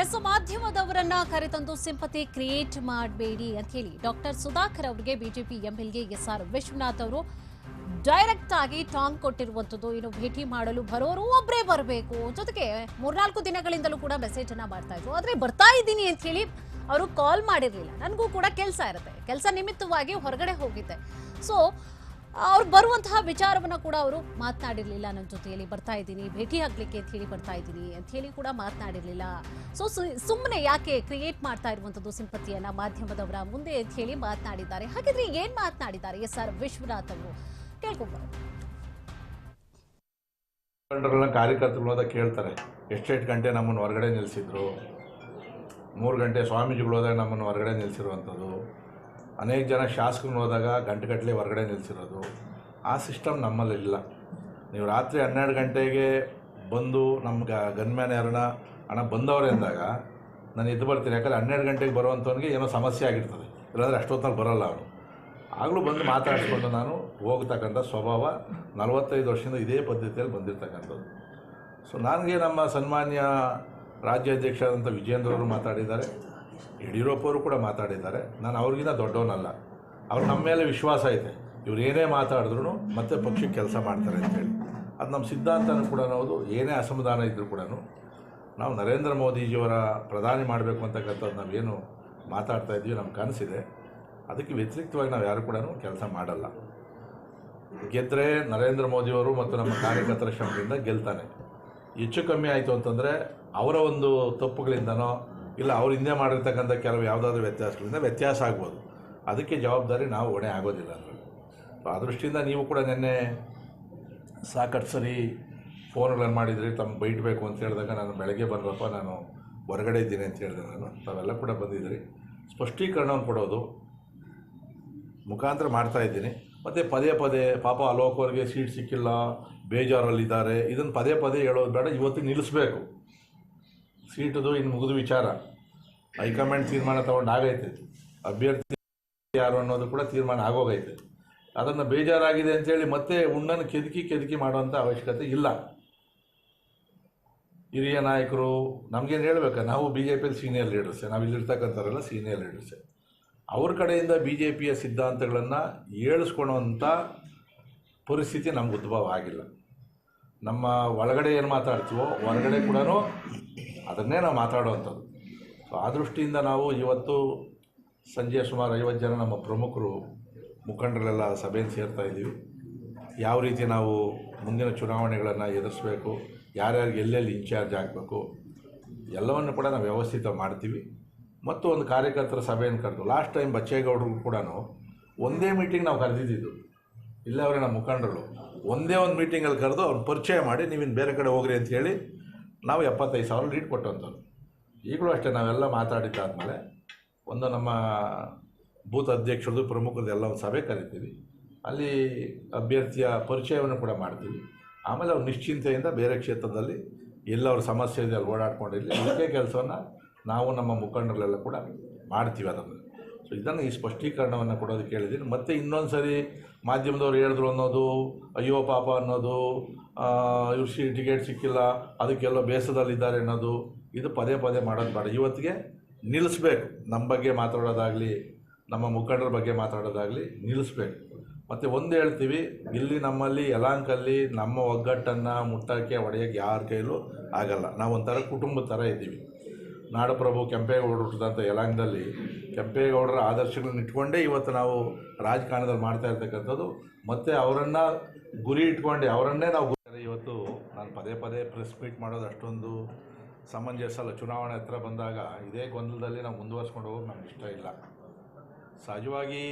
S ಮಾಧ್ಯಮದವರನ್ನ ಕರೆತಂದು sympathy create ಮಾಡಬೇಡಿ ಅಂತ ಹೇಳಿ ಡಾಕ್ಟರ್ ಸುಧಾಕರ್ ಅವರಿಗೆ BJP MLA S R Vishwanath ಅವರು ಡೈರೆಕ್ಟ್ ಆಗಿ ಟಾಂಗ್ ಕೊಟ್ಟಿರುವಂಥದ್ದು. ಇನ್ನು ಭೇಟಿ ಮಾಡಲು ಬರೋರು ಒಬ್ಬರೇ ಬರಬೇಕು. ಜೊತೆಗೆ ಮೂರ್ನಾಲ್ಕು ದಿನಗಳಿಂದಲೂ ಕೂಡ ಮೆಸೇಜ್ ಅನ್ನ ಮಾಡ್ತಾ ಇದ್ರು. ಆದ್ರೆ ಬರ್ತಾ ಇದ್ದೀನಿ ಅಂತ ಹೇಳಿ ಅವರು ಕಾಲ್ ಮಾಡಿರಲಿಲ್ಲ. ನನಗೂ ಕೂಡ ಕೆಲಸ ಇರುತ್ತೆ. ಕೆಲಸ ನಿಮಿತ್ತವಾಗಿ ಹೊರಗಡೆ ಹೋಗಿದ್ದೆ. ಸೊ ಅವ್ರು ಬರುವಂತಹ ವಿಚಾರವನ್ನ ಕೂಡ ಅವರು ಮಾತನಾಡಿರ್ಲಿಲ್ಲ. ನನ್ನ ಜೊತೆಯಲ್ಲಿ ಬರ್ತಾ ಇದ್ದೀನಿ, ಭೇಟಿ ಆಗ್ಲಿಕ್ಕೆ ಅಂತ ಹೇಳಿ ಬರ್ತಾ ಇದ್ದೀನಿ ಅಂತ ಹೇಳಿ ಕೂಡ ಮಾತನಾಡಿರ್ಲಿಲ್ಲ. ಸೊ ಸುಮ್ಮನೆ ಯಾಕೆ ಕ್ರಿಯೇಟ್ ಮಾಡ್ತಾ ಇರುವಂತದ್ದು ಸಿಂಪತಿಯನ್ನ ಮಾಧ್ಯಮದವರ ಮುಂದೆ ಅಂತ ಹೇಳಿ ಮಾತನಾಡಿದ್ದಾರೆ. ಹಾಗಿದ್ರೆ ಏನ್ ಮಾತನಾಡಿದ್ದಾರೆ? ಎಸ್ ಆರ್ ವಿಶ್ವನಾಥ್ ಅವರು. ಕೇಳ್ಕೊಂಡ್ಬಾರ ಕಾರ್ಯಕರ್ತರು ಕೇಳ್ತಾರೆ. ಎಷ್ಟೆಷ್ಟು ಗಂಟೆ ನಮ್ಮನ್ನು ಹೊರಗಡೆ ನಿಲ್ಲಿಸಿದ್ರು ಮೂರು ಗಂಟೆ ಸ್ವಾಮೀಜಿಗಳು ಹೋದಾಗ ನಮ್ಮನ್ನು ಹೊರಗಡೆ ನಿಲ್ಲಿಸಿರುವಂಥದ್ದು ಅನೇಕ ಜನ ಶಾಸಕರು ಹೋದಾಗ ಗಂಟೆಗಟ್ಟಲೆ ಹೊರಗಡೆ ನಿಲ್ಲಿಸಿರೋದು ಆ ಸಿಸ್ಟಮ್ ನಮ್ಮಲ್ಲಿ ಇಲ್ಲ. ನೀವು ರಾತ್ರಿ ಹನ್ನೆರಡು ಗಂಟೆಗೆ ಬಂದು ನಮ್ಗೆ ಗನ್ಮ್ಯಾನ್ ಯಾರನ್ನ ಹಣ ಬಂದವ್ರೆ ಅಂದಾಗ ನಾನು ಇದ್ದು ಬರ್ತೀನಿ. ಯಾಕಂದರೆ ಹನ್ನೆರಡು ಗಂಟೆಗೆ ಬರುವಂಥವನಿಗೆ ಏನೋ ಸಮಸ್ಯೆ ಆಗಿರ್ತದೆ. ಇಲ್ಲಾಂದರೆ ಅಷ್ಟೊತ್ತಲ್ಲಿ ಬರೋಲ್ಲ ಅವನು. ಆಗಲೂ ಬಂದು ಮಾತಾಡಿಸ್ಕೊಂಡು ನಾನು ಹೋಗ್ತಕ್ಕಂಥ ಸ್ವಭಾವ ನಲವತ್ತೈದು ವರ್ಷದಿಂದ ಇದೇ ಪದ್ಧತಿಯಲ್ಲಿ ಬಂದಿರತಕ್ಕಂಥದ್ದು. ಸೊ, ನನಗೆ ನಮ್ಮ ಸನ್ಮಾನ್ಯ ರಾಜ್ಯಾಧ್ಯಕ್ಷರಾದಂಥ ವಿಜೇಂದ್ರ ಅವರು ಮಾತಾಡಿದ್ದಾರೆ. ಯಡಿಯೂರಪ್ಪ ಅವರು ಕೂಡ ಮಾತಾಡಿದ್ದಾರೆ. ನಾನು ಅವ್ರಿಗಿಂತ ದೊಡ್ಡವನಲ್ಲ. ಅವ್ರು ನಮ್ಮ ಮೇಲೆ ವಿಶ್ವಾಸ ಐತೆ ಇವ್ರು ಏನೇ ಮಾತಾಡಿದ್ರು ಮತ್ತೆ ಪಕ್ಷಕ್ಕೆ ಕೆಲಸ ಮಾಡ್ತಾರೆ ಅಂತೇಳಿ ಅದು ನಮ್ಮ ಸಿದ್ಧಾಂತನೂ ಕೂಡ ಹೌದು, ಏನೇ ಅಸಮಾಧಾನ ಇದ್ದರೂ ಕೂಡ ನಾವು ನರೇಂದ್ರ ಮೋದಿಜಿಯವರ ಪ್ರಧಾನಿ ಮಾಡಬೇಕು ಅಂತಕ್ಕಂಥದ್ದು ನಾವೇನು ಮಾತಾಡ್ತಾ ಇದ್ವಿ ನಮ್ಮ ಕನಸಿದೆ. ಅದಕ್ಕೆ ವ್ಯತಿರಿಕ್ತವಾಗಿ ನಾವು ಯಾರು ಕೂಡ ಕೆಲಸ ಮಾಡಲ್ಲ. ಗೆದ್ದರೆ ನರೇಂದ್ರ ಮೋದಿಯವರು ಮತ್ತು ನಮ್ಮ ಕಾರ್ಯಕರ್ತರ ಶ್ರಮದಿಂದ ಗೆಲ್ತಾನೆ. ಹೆಚ್ಚು ಕಮ್ಮಿ ಆಯಿತು ಅಂತಂದರೆ ಅವರ ಒಂದು ತಪ್ಪುಗಳಿಂದನೋ ಇಲ್ಲ, ಅವ್ರ ಹಿಂದೆ ಮಾಡಿರ್ತಕ್ಕಂಥ ಕೆಲವು ಯಾವುದಾದ್ರೂ ವ್ಯತ್ಯಾಸಗಳಿಂದ ವ್ಯತ್ಯಾಸ ಆಗ್ಬೋದು. ಅದಕ್ಕೆ ಜವಾಬ್ದಾರಿ ನಾವು ಹೊಣೆ ಆಗೋದಿಲ್ಲ ಅದರಲ್ಲಿ ಆ ದೃಷ್ಟಿಯಿಂದ ನೀವು ಕೂಡ ನಿನ್ನೆ ಸಾಕಷ್ಟು ಸರಿ ಫೋನ್ಗಳನ್ನು ಮಾಡಿದ್ರಿ ತಮ್ಮ ಬೈಟ್ಬೇಕು ಅಂತ ಹೇಳಿದಾಗ ನಾನು ಬೆಳಗ್ಗೆ ಬಂದ್ರಪ್ಪ ನಾನು ಹೊರಗಡೆ ಇದ್ದೀನಿ ಅಂತ ಹೇಳಿದೆ ನಾನು. ತಾವೆಲ್ಲ ಕೂಡ ಬಂದಿದ್ದೀರಿ. ಸ್ಪಷ್ಟೀಕರಣವನ್ನು ಕೊಡೋದು ಮುಖಾಂತರ ಮಾಡ್ತಾ ಇದ್ದೀನಿ. ಮತ್ತು ಪದೇ ಪದೇ ಪಾಪ ಅಲೋಕ್ ಅವ್ರಿಗೆ ಸೀಟ್ ಸಿಕ್ಕಿಲ್ಲ, ಬೇಜಾರಲ್ಲಿದ್ದಾರೆ. ಇದನ್ನು ಪದೇ ಪದೇ ಹೇಳೋದು ಬೇಡ, ಇವತ್ತಿಗೆ ನಿಲ್ಲಿಸ್ಬೇಕು. ಸೀಟದು ಇನ್ನು ಮುಗಿದು ವಿಚಾರ. ಹೈಕಮಾಂಡ್ ತೀರ್ಮಾನ ತೊಗೊಂಡು ಆಗೈತೆ ಅಭ್ಯರ್ಥಿ ಯಾರು ಅನ್ನೋದು ಕೂಡ ತೀರ್ಮಾನ ಆಗೋಗೈತೆ. ಅದನ್ನು ಬೇಜಾರಾಗಿದೆ ಅಂತೇಳಿ ಮತ್ತೆ ಉಣ್ಣನ್ನು ಕೆದಕಿ ಕೆದಕಿ ಮಾಡುವಂಥ ಅವಶ್ಯಕತೆ ಇಲ್ಲ. ಹಿರಿಯ ನಾಯಕರು ನಮಗೇನು ಹೇಳ್ಬೇಕ? ನಾವು ಬಿ ಜೆ ಪಿಯಲ್ಲಿ ಸೀನಿಯರ್ ಲೀಡರ್ಸೆ ನಾವು ಇಲ್ಲಿರ್ತಕ್ಕಂಥವರೆಲ್ಲ ಸೀನಿಯರ್ ಲೀಡರ್ಸೆ ಅವ್ರ ಕಡೆಯಿಂದ ಬಿ ಜೆ ಪಿಯ ಸಿದ್ಧಾಂತಗಳನ್ನು ಏಳಿಸ್ಕೊಳುವಂಥ ಪರಿಸ್ಥಿತಿ ನಮ್ಗೆ ಉದ್ಭವ ಆಗಿಲ್ಲ. ನಮ್ಮ ಒಳಗಡೆ ಏನು ಮಾತಾಡ್ತೀವೋ, ಹೊರಗಡೆ ಕೂಡ ಅದನ್ನೇ ನಾವು ಮಾತಾಡುವಂಥದ್ದು. ಸೊ ಆ ದೃಷ್ಟಿಯಿಂದ ನಾವು ಇವತ್ತು ಸಂಜೆ ಸುಮಾರು ಐವತ್ತು ಜನ ನಮ್ಮ ಪ್ರಮುಖರು ಮುಖಂಡರೆಲ್ಲ ಸಭೆಯಲ್ಲಿ ಸೇರ್ತಾ ಇದ್ದೀವಿ. ಯಾವ ರೀತಿ ನಾವು ಮುಂದಿನ ಚುನಾವಣೆಗಳನ್ನು ಎದುರಿಸಬೇಕು, ಯಾರ್ಯಾರಿಗೆ ಎಲ್ಲೆಲ್ಲಿ ಇನ್ಚಾರ್ಜ್ ಆಗಬೇಕು, ಎಲ್ಲವನ್ನು ಕೂಡ ನಾವು ವ್ಯವಸ್ಥಿತ ಮಾಡ್ತೀವಿ. ಮತ್ತು ಒಂದು ಕಾರ್ಯಕರ್ತರ ಸಭೆಯನ್ನು ಕರೆದು ಲಾಸ್ಟ್ ಟೈಮ್ ಬಚ್ಚೇಗೌಡರು ಕೂಡ ಒಂದೇ ಮೀಟಿಂಗ್ ನಾವು ಕರೆದಿದ್ದು ಇಲ್ಲೇ ಅವರೇ ನಮ್ಮ ಮುಖಂಡರು. ಒಂದೇ ಒಂದು ಮೀಟಿಂಗಲ್ಲಿ ಕರೆದು ಅವ್ರನ್ನ ಪರಿಚಯ ಮಾಡಿ, ನೀವಿನ್ನು ಬೇರೆ ಕಡೆ ಹೋಗ್ರಿ ಅಂತ ಹೇಳಿ ನಾವು ಎಪ್ಪತ್ತೈದು ಸಾವಿರ ಲೀಡ್ ಕೊಟ್ಟಂಥವ್ರು. ಈಗಲೂ ಅಷ್ಟೇ ನಾವೆಲ್ಲ ಮಾತಾಡಿದ್ದಾದಮೇಲೆ ಒಂದು ನಮ್ಮ ಬೂತ್ ಅಧ್ಯಕ್ಷರದು ಪ್ರಮುಖರದ್ದು ಎಲ್ಲ ಒಂದು ಸಭೆ ಕರಿತೀವಿ. ಅಲ್ಲಿ ಅಭ್ಯರ್ಥಿಯ ಪರಿಚಯವನ್ನು ಕೂಡ ಮಾಡ್ತೀವಿ. ಆಮೇಲೆ ಅವ್ರು ನಿಶ್ಚಿಂತೆಯಿಂದ ಬೇರೆ ಕ್ಷೇತ್ರದಲ್ಲಿ ಎಲ್ಲವ್ರ ಸಮಸ್ಯೆ ಇದೆ ಅಲ್ಲಿ ಓಡಾಡ್ಕೊಂಡಿರಲಿ ಇದೇ ಕೆಲಸವನ್ನು ನಾವು ನಮ್ಮ ಮುಖಂಡರಲ್ಲೆಲ್ಲ ಕೂಡ ಮಾಡ್ತೀವಿ ಅದನ್ನು ಸೊ ಇದನ್ನು ಈ ಸ್ಪಷ್ಟೀಕರಣವನ್ನು ಕೊಡೋದಕ್ಕೆ ಹೇಳಿದ್ದೀನಿ ಮತ್ತೆ ಇನ್ನೊಂದು ಸರಿ ಮಾಧ್ಯಮದವ್ರು ಹೇಳಿದ್ರು ಅನ್ನೋದು, ಅಯ್ಯೋ ಪಾಪ ಅನ್ನೋದು ಇವ್ರು ಸಿ, ಟಿಕೆಟ್ ಸಿಕ್ಕಿಲ್ಲ, ಅದಕ್ಕೆಲ್ಲ ಬೇಸದಲ್ಲಿದ್ದಾರೆ ಅನ್ನೋದು, ಇದು ಪದೇ ಪದೇ ಮಾಡೋದು ಬೇಡ. ಇವತ್ತಿಗೆ ನಿಲ್ಲಿಸ್ಬೇಕು. ನಮ್ಮ ಬಗ್ಗೆ ಮಾತಾಡೋದಾಗಲಿ, ನಮ್ಮ ಮುಖಂಡರ ಬಗ್ಗೆ ಮಾತಾಡೋದಾಗಲಿ ನಿಲ್ಲಿಸ್ಬೇಕು. ಮತ್ತು ಒಂದು ಹೇಳ್ತೀವಿ, ಇಲ್ಲಿ ನಮ್ಮಲ್ಲಿ ಯಲಾಂಕಲ್ಲಿ ನಮ್ಮ ಒಗ್ಗಟ್ಟನ್ನು ಮುಟ್ಟಕ್ಕೆ, ಒಡೆಯೋಕ್ಕೆ ಯಾರ ಕೈಲೂ ಆಗಲ್ಲ. ನಾವು ಒಂಥರ ಕುಟುಂಬದ ಥರ ಇದ್ದೀವಿ. ನಾಡಪ್ರಭು ಕೆಂಪೇಗೌಡರು ಹುಟ್ಟಿದಂಥ ಯಲಾಂಗದಲ್ಲಿ ಕೆಂಪೇಗೌಡರ ಆದರ್ಶಗಳನ್ನ ಇಟ್ಕೊಂಡೇ ಇವತ್ತು ನಾವು ರಾಜಕಾರಣದಲ್ಲಿ ಮಾಡ್ತಾ ಇರ್ತಕ್ಕಂಥದ್ದು. ಮತ್ತು ಅವರನ್ನು ಗುರಿ ಇಟ್ಕೊಂಡೆ ಅವರನ್ನೇ ನಾವು ಇವತ್ತು ನಾನು ಪದೇ ಪದೇ ಪ್ರೆಸ್ ಮೀಟ್ ಮಾಡೋದು ಅಷ್ಟೊಂದು ಸಮಂಜಸ ಅಲ್ಲ. ಚುನಾವಣೆ ಹತ್ರ ಬಂದಾಗ ಇದೇ ಗೊಂದಲದಲ್ಲಿ ನಾವು ಮುಂದುವರ್ಸ್ಕೊಂಡು ಹೋಗೋದು ನಮ್ಗೆ ಇಷ್ಟ ಇಲ್ಲ. ಸಹಜವಾಗಿ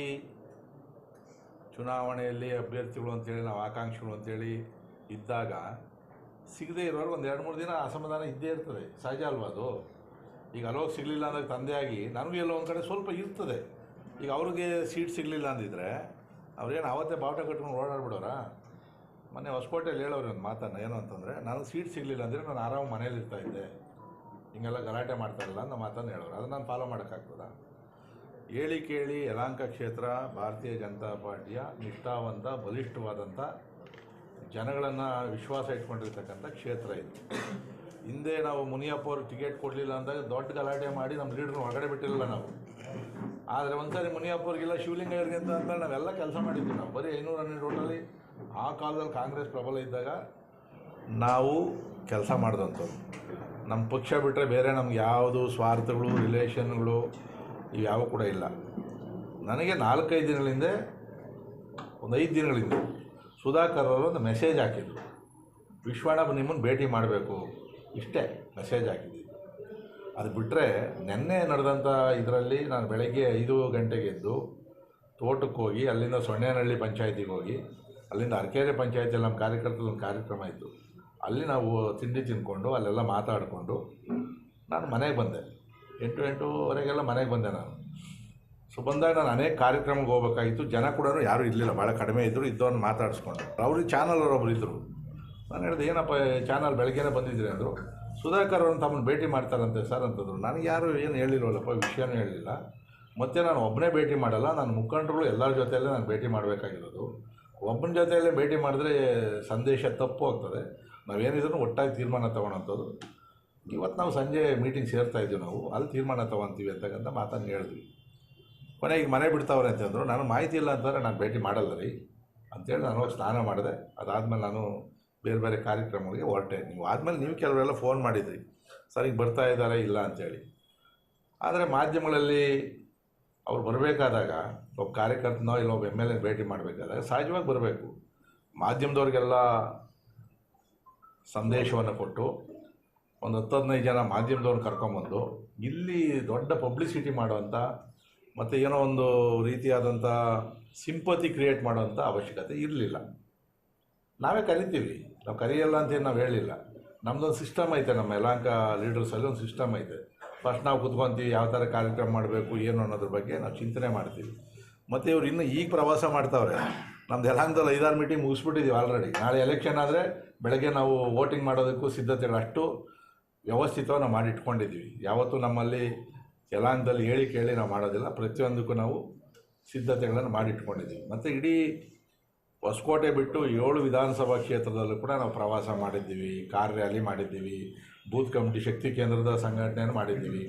ಚುನಾವಣೆಯಲ್ಲಿ ಅಭ್ಯರ್ಥಿಗಳು ಅಂತೇಳಿ, ನಾವು ಆಕಾಂಕ್ಷಿಗಳು ಅಂತೇಳಿ ಇದ್ದಾಗ ಸಿಗದೇ ಇರೋರು ಒಂದು ಎರಡು ಮೂರು ದಿನ ಅಸಮಾಧಾನ ಇದ್ದೇ ಇರ್ತದೆ. ಸಹಜ ಅಲ್ವಾ ಅದು? ಈಗ ಅಲೋಕ್ ಸಿಗಲಿಲ್ಲ ಅಂದರೆ ತಂದೆಯಾಗಿ ನನಗೂ ಎಲ್ಲೋ ಒಂದು ಕಡೆ ಸ್ವಲ್ಪ ಇರ್ತದೆ. ಈಗ ಅವ್ರಿಗೆ ಸೀಟ್ ಸಿಗಲಿಲ್ಲ ಅಂದಿದ್ರೆ ಅವ್ರೇನು ಅವತ್ತೇ ಬಾವುಟ ಕಟ್ಕೊಂಡು ಓಡಾಡ್ಬಿಡೋರಾ? ಮೊನ್ನೆ ಹೊಸಕೋಟೆಯಲ್ಲಿ ಹೇಳೋರು ಒಂದು ಮಾತನ್ನು, ಏನು ಅಂತಂದರೆ, ನನಗೆ ಸೀಟ್ ಸಿಗಲಿಲ್ಲ ಅಂದರೆ ನಾನು ಆರಾಮ ಮನೇಲಿ ಇರ್ತಾ ಇದ್ದೆ. ಹಿಂಗೆಲ್ಲ ಗಲಾಟೆ ಮಾಡ್ತಾರಲ್ಲ ಅಂತ ಮಾತನ್ನು ಹೇಳೋರು. ಅದನ್ನು ನಾನು ಫಾಲೋ ಮಾಡೋಕ್ಕಾಗ್ತದ ಹೇಳಿ ಕೇಳಿ ಯಲಾಂಕ ಕ್ಷೇತ್ರ, ಭಾರತೀಯ ಜನತಾ ಪಾರ್ಟಿಯ ನಿಷ್ಠಾವಂತ ಬಲಿಷ್ಠವಾದಂಥ ಜನಗಳನ್ನು ವಿಶ್ವಾಸ ಇಟ್ಕೊಂಡಿರ್ತಕ್ಕಂಥ ಕ್ಷೇತ್ರ ಇದು. ಹಿಂದೆ ನಾವು ಮುನಿಯಪ್ಪ ಅವ್ರಿಗೆ ಟಿಕೆಟ್ ಕೊಡಲಿಲ್ಲ ಅಂದಾಗ ದೊಡ್ಡ ಗಲಾಟೆ ಮಾಡಿ ನಮ್ಮ ಲೀಡ್ರನ್ನ ಹೊರಗಡೆ ಬಿಟ್ಟಿರಲಿಲ್ಲ ನಾವು. ಆದರೆ ಒಂದ್ಸರಿ ಮುನಿಯಪ್ಪ ಅವ್ರಿಗೆಲ್ಲ ಶಿವಲಿಂಗ ಅವ್ರಿಗೆ ಅಂತ ಅಂದ್ಮೇಲೆ ನಾವೆಲ್ಲ ಕೆಲಸ ಮಾಡಿದ್ವಿ. ನಾವು ಬರೀ ಐನೂರ ಹನ್ನೆರಡು ರೋಡಲ್ಲಿ ಆ ಕಾಲದಲ್ಲಿ ಕಾಂಗ್ರೆಸ್ ಪ್ರಬಲ ಇದ್ದಾಗ ನಾವು ಕೆಲಸ ಮಾಡಿದಂಥವ್ರು. ನಮ್ಮ ಪಕ್ಷ ಬಿಟ್ಟರೆ ಬೇರೆ ನಮ್ಗೆ ಯಾವುದು ಸ್ವಾರ್ಥಗಳು ರಿಲೇಷನ್ಗಳು ಇವ್ಯಾವ ಕೂಡ ಇಲ್ಲ. ನನಗೆ ನಾಲ್ಕೈದು ದಿನಗಳಿಂದ, ಒಂದು ಐದು ದಿನಗಳಿಂದ ಸುಧಾಕರ್ ಅವರು ಒಂದು ಮೆಸೇಜ್ ಹಾಕಿದ್ರು. ವಿಶ್ವಣ್ಣ ನಿಮ್ಮನ್ನು ಭೇಟಿ ಮಾಡಬೇಕು. ಇಷ್ಟೇ ಮೆಸೇಜ್ ಹಾಕಿದ್ದೀನಿ ಅದು ಬಿಟ್ಟರೆ ನಿನ್ನೆ ನಡೆದಂಥ ಇದರಲ್ಲಿ ನಾನು ಬೆಳಗ್ಗೆ ಐದು ಗಂಟೆಗೆ ಎದ್ದು ತೋಟಕ್ಕೆ ಹೋಗಿ, ಅಲ್ಲಿಂದ ಸೊಣ್ಣೇನಹಳ್ಳಿ ಪಂಚಾಯತಿಗೆ ಹೋಗಿ, ಅಲ್ಲಿಂದ ಅರಕೆರೆ ಪಂಚಾಯತಿಯಲ್ಲಿ ನಮ್ಮ ಕಾರ್ಯಕರ್ತದ ಒಂದು ಕಾರ್ಯಕ್ರಮ ಇತ್ತು. ಅಲ್ಲಿ ನಾವು ತಿಂಡಿ ತಿಂದ್ಕೊಂಡು ಅಲ್ಲೆಲ್ಲ ಮಾತಾಡಿಕೊಂಡು ನಾನು ಮನೆಗೆ ಬಂದೆ. ಎಂಟು ಎಂಟೂವರೆಗೆಲ್ಲ ಮನೆಗೆ ಬಂದೆ ನಾನು. ಸೊ ಬಂದಾಗ ನಾನು ಅನೇಕ ಕಾರ್ಯಕ್ರಮಕ್ಕೆ ಹೋಗ್ಬೇಕಾಗಿತ್ತು. ಜನ ಕೂಡ ಯಾರೂ ಇರಲಿಲ್ಲ. ಭಾಳ ಕಡಿಮೆ ಇದ್ದರು ಇದ್ದವ್ರನ್ನ ಮಾತಾಡಿಸ್ಕೊಂಡು. ಅವ್ರಿಗೆ ಚಾನಲ್ ಅವರೊಬ್ಬರು ಇದ್ದರು ನಾನು ಹೇಳಿದೆ, ಏನಪ್ಪ, ಚಾನಲ್ ಬೆಳಗ್ಗೆನೇ ಬಂದಿದ್ದೀರಿ ಅಂದರು. ಸುಧಾಕರ್ ಅವ್ರನ್ನ ತಮ್ಮನ್ನು ಭೇಟಿ ಮಾಡ್ತಾರಂತೆ ಸರ್ ಅಂತಂದರು. ನನಗೆ ಯಾರು ಏನು ಹೇಳಿಲ್ವಲ್ಲಪ್ಪ, ವಿಷಯನೂ ಹೇಳಿಲ್ಲ. ಮತ್ತು ನಾನು ಒಬ್ಬನೇ ಭೇಟಿ ಮಾಡಲ್ಲ ನನ್ನ ಮುಖಂಡರುಗಳು ಎಲ್ಲರ ಜೊತೆಯಲ್ಲೇ ನಾನು ಭೇಟಿ ಮಾಡಬೇಕಾಗಿರೋದು. ಒಬ್ಬನ ಜೊತೆಯಲ್ಲೇ ಭೇಟಿ ಮಾಡಿದ್ರೆ ಸಂದೇಶ ತಪ್ಪು ಆಗ್ತದೆ. ನಾವೇನಿದ್ರು ಒಟ್ಟಾಗಿ ತೀರ್ಮಾನ ತೊಗೊಳೋಂಥದ್ದು. ಇವತ್ತು ನಾವು ಸಂಜೆ ಮೀಟಿಂಗ್ ಸೇರ್ತಾ ಇದ್ದೀವಿ ನಾವು, ಅಲ್ಲಿ ತೀರ್ಮಾನ ತೊಗೊತೀವಿ ಅಂತಕ್ಕಂಥ ಮಾತನ್ನು ಹೇಳಿದ್ವಿ. ಕೊನೆಗೆ ಮನೆ ಬಿಡ್ತಾವ್ರೆ ಅಂತಂದರು. ನಾನು ಮಾಹಿತಿ ಇಲ್ಲ ಅಂತಂದರೆ ನಾನು ಭೇಟಿ ಮಾಡಲ್ಲ ರೀ. ಅಂತೇಳಿ ನಾನು ಸ್ನಾನ ಮಾಡಿದೆ. ಅದಾದಮೇಲೆ ನಾನು ಬೇರೆ ಬೇರೆ ಕಾರ್ಯಕ್ರಮಗಳಿಗೆ ಹೊರಟೆ. ನೀವು ಆದಮೇಲೆ ನೀವು ಕೆಲವರೆಲ್ಲ ಫೋನ್ ಮಾಡಿದ್ರಿ. ಸರ್, ಈಗ ಬರ್ತಾ ಇದ್ದಾರೆ ಇಲ್ಲ ಅಂಥೇಳಿ ಆದರೆ ಮಾಧ್ಯಮಗಳಲ್ಲಿ ಅವ್ರು ಬರಬೇಕಾದಾಗ, ಒಬ್ಬ ಕಾರ್ಯಕರ್ತನೋ ಇಲ್ಲ ಒಬ್ಬ ಎಂ ಎಲ್ ಎ ಭೇಟಿ ಮಾಡಬೇಕಾದಾಗ ಸಹಜವಾಗಿ ಬರಬೇಕು. ಮಾಧ್ಯಮದವ್ರಿಗೆಲ್ಲ ಸಂದೇಶವನ್ನು ಕೊಟ್ಟು, ಒಂದು ಹತ್ತು ಹದಿನೈದು ಜನ ಮಾಧ್ಯಮದವ್ರು ಕರ್ಕೊಂಬಂದು, ಇಲ್ಲಿ ದೊಡ್ಡ ಪಬ್ಲಿಸಿಟಿ ಮಾಡುವಂಥ ಮತ್ತು ಏನೋ ಒಂದು ರೀತಿಯಾದಂಥ ಸಿಂಪತಿ ಕ್ರಿಯೇಟ್ ಮಾಡುವಂಥ ಅವಶ್ಯಕತೆ ಇರಲಿಲ್ಲ. ನಾವೇ ಕರಿತೀವಿ. ನಾವು ಕರೆಯಲ್ಲ ಅಂತೇನು ನಾವು ಹೇಳಿಲ್ಲ. ನಮ್ಮದೊಂದು ಸಿಸ್ಟಮ್ ಐತೆ ನಮ್ಮ ಯಲಾಂಕ ಲೀಡರ್ಸಲ್ಲಿ ಒಂದು ಸಿಸ್ಟಮ್ ಐತೆ. ಫಸ್ಟ್ ನಾವು ಕುತ್ಕೊತೀವಿ, ಯಾವ ಥರ ಕಾರ್ಯಕ್ರಮ ಮಾಡಬೇಕು, ಏನು ಅನ್ನೋದ್ರ ಬಗ್ಗೆ ನಾವು ಚಿಂತನೆ ಮಾಡ್ತೀವಿ. ಮತ್ತು ಇವ್ರು ಇನ್ನೂ ಈಗ ಪ್ರವಾಸ ಮಾಡ್ತಾವ್ರೆ. ನಮ್ದು ಯಲಾಂಕದಲ್ಲಿ ಐದಾರು ಮೀಟಿಂಗ್ ಮುಗಿಸ್ಬಿಟ್ಟಿದ್ದೀವಿ ಆಲ್ರೆಡಿ ನಾಳೆ ಎಲೆಕ್ಷನ್ ಆದರೆ ಬೆಳಗ್ಗೆ ನಾವು ವೋಟಿಂಗ್ ಮಾಡೋದಕ್ಕೂ ಸಿದ್ಧತೆಗಳು ಅಷ್ಟು ವ್ಯವಸ್ಥಿತವಾಗಿ ನಾವು ಮಾಡಿಟ್ಕೊಂಡಿದ್ದೀವಿ ಯಾವತ್ತೂ ನಮ್ಮಲ್ಲಿ ಯಲಾಂಕದಲ್ಲಿ ಹೇಳಿ ಕೇಳಿ ನಾವು ಮಾಡೋದಿಲ್ಲ. ಪ್ರತಿಯೊಂದಕ್ಕೂ ನಾವು ಸಿದ್ಧತೆಗಳನ್ನು ಮಾಡಿಟ್ಕೊಂಡಿದ್ದೀವಿ ಮತ್ತು ಇಡೀ ಹೊಸಕೋಟೆ ಬಿಟ್ಟು ಏಳು ವಿಧಾನಸಭಾ ಕ್ಷೇತ್ರದಲ್ಲೂ ಕೂಡ ನಾವು ಪ್ರವಾಸ ಮಾಡಿದ್ದೀವಿ ಕಾರ್ ರ್ಯಾಲಿ ಮಾಡಿದ್ದೀವಿ, ಬೂತ್ ಕಮಿಟಿ ಶಕ್ತಿ ಕೇಂದ್ರದ ಸಂಘಟನೆಯನ್ನು ಮಾಡಿದ್ದೀವಿ.